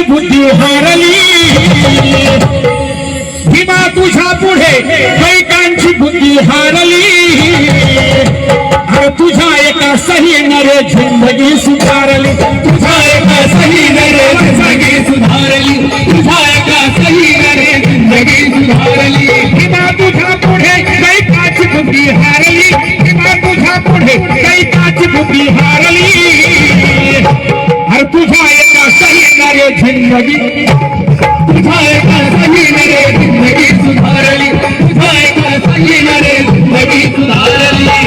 माझी बुद्धी हरली. भीमा तुझ्या पुढे कैकांची बुद्धी हारली. तुझ्या एका सही नरे जिंदगी सुधारली. ज़िंदगी तुझा एका सहीने ज़िंदगी सुधारली। तुझा एका सहीने ज़िंदगी सुधारली।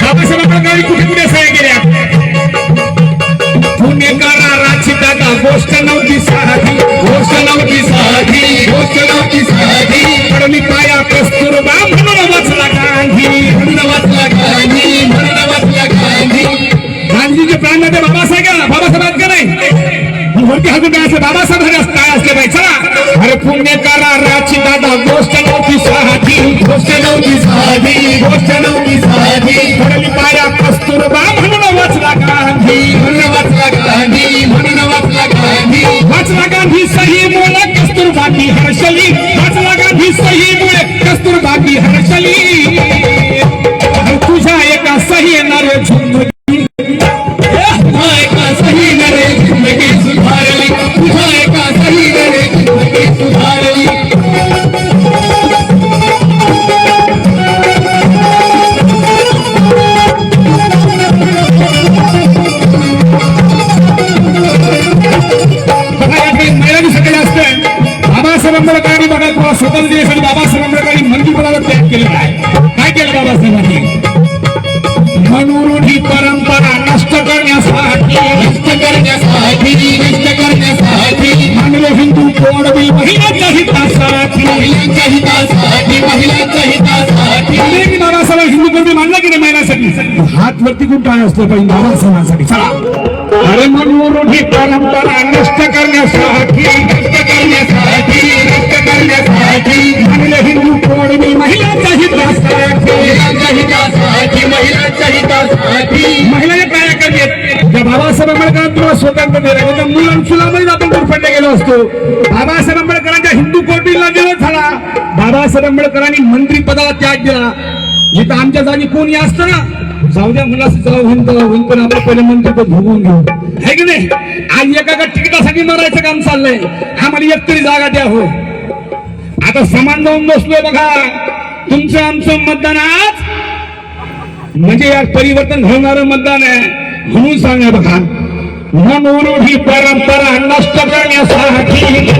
बाबासाहेबांकडे कुठे कुठे सह्या केल्या पुणेकराराची दादा गोष्ट नव्हती साधी गोष्ट नव्हती साधी गोष्ट साधी पडली पाया कस्तुरबा म्हणून वाचला गांधी म्हणून वाचला गांधी म्हणून वाचला गांधी गांधीचे प्राण मध्ये बाबासाहेब आहे बाबासाहेब का नाही वरती हजून काय असं बाबासाहेब हरे काय असले पाहिजे चला अरे पुण्यकाराची दादा गोष्ट नव्हती साधी गोष्ट नव्हती साधी गोष्ट नव्हती साधी पडली पाया कस्तुरबा म्हणून वाचला गांधी म्हणून वाचला गांधी म्हणून वाचला गांधी वाचला गांधी हर्षली कस्तुरबा की हर्षली। बघा तुम्हाला स्वतंत्र देशासाठी बाबासाहेब आंबेडकरांनी मंत्रिपदाला त्याग केलेला आहे काय केलं बाबासाहेबांनी मनोरूढी परंपरा नष्ट करण्यासाठी नष्ट करण्यासाठी नष्ट करण्यासाठी मानले हिंदू कोड बिल महिलांच्या हितासाठी। महिलांच्या हितासाठी महिलांच्या हितासाठी। अनेक बाबासाहेब हिंदू कोड बिल मानलं की नाही महिलांसाठी? हात वरती खूप काय बाबासाहेबांसाठी? चला. अरे मनोरूढी परंपरा नष्ट करण्यासाठी नष्ट करण्यासाठी नष्ट करण्यासाठी मानले हिंदू कोड महिलांच्या हितासाठी महिलांच्या हितासाठी महिलांच्या हितासाठी महिलांच्या काय करण्यात त्या बाबासाहेब आंबेडकरांना स्वतंत्र दिलं म्हणजे मुलांचुलामध्ये आपण गुरफडले गेलो असतो. बाबासाहेब आंबेडकरांच्या हिंदू कोटीला विरोध झाला. बाबासाहेब आंबेडकरांनी मंत्री पदाला त्याग दिला. इथं आमच्या जागी कोणी असतं ना? जाऊ द्या मुला होईन तर होईन पण आपण पहिले मंत्री तो भोगून घेऊ. है की नाही? आज एका एका तिकिटासाठी मरायचं काम चाललंय. आम्हाला एक तरी जागा द्या हो. आता समान जाऊन बसलोय बघा. तुमचं आमचं मतदान आज. म्हणजे यात परिवर्तन घडणारं मतदान आहे. म्हणून सांगा बघा. मनोरूढी परंपरा नष्ट करण्यासाठी.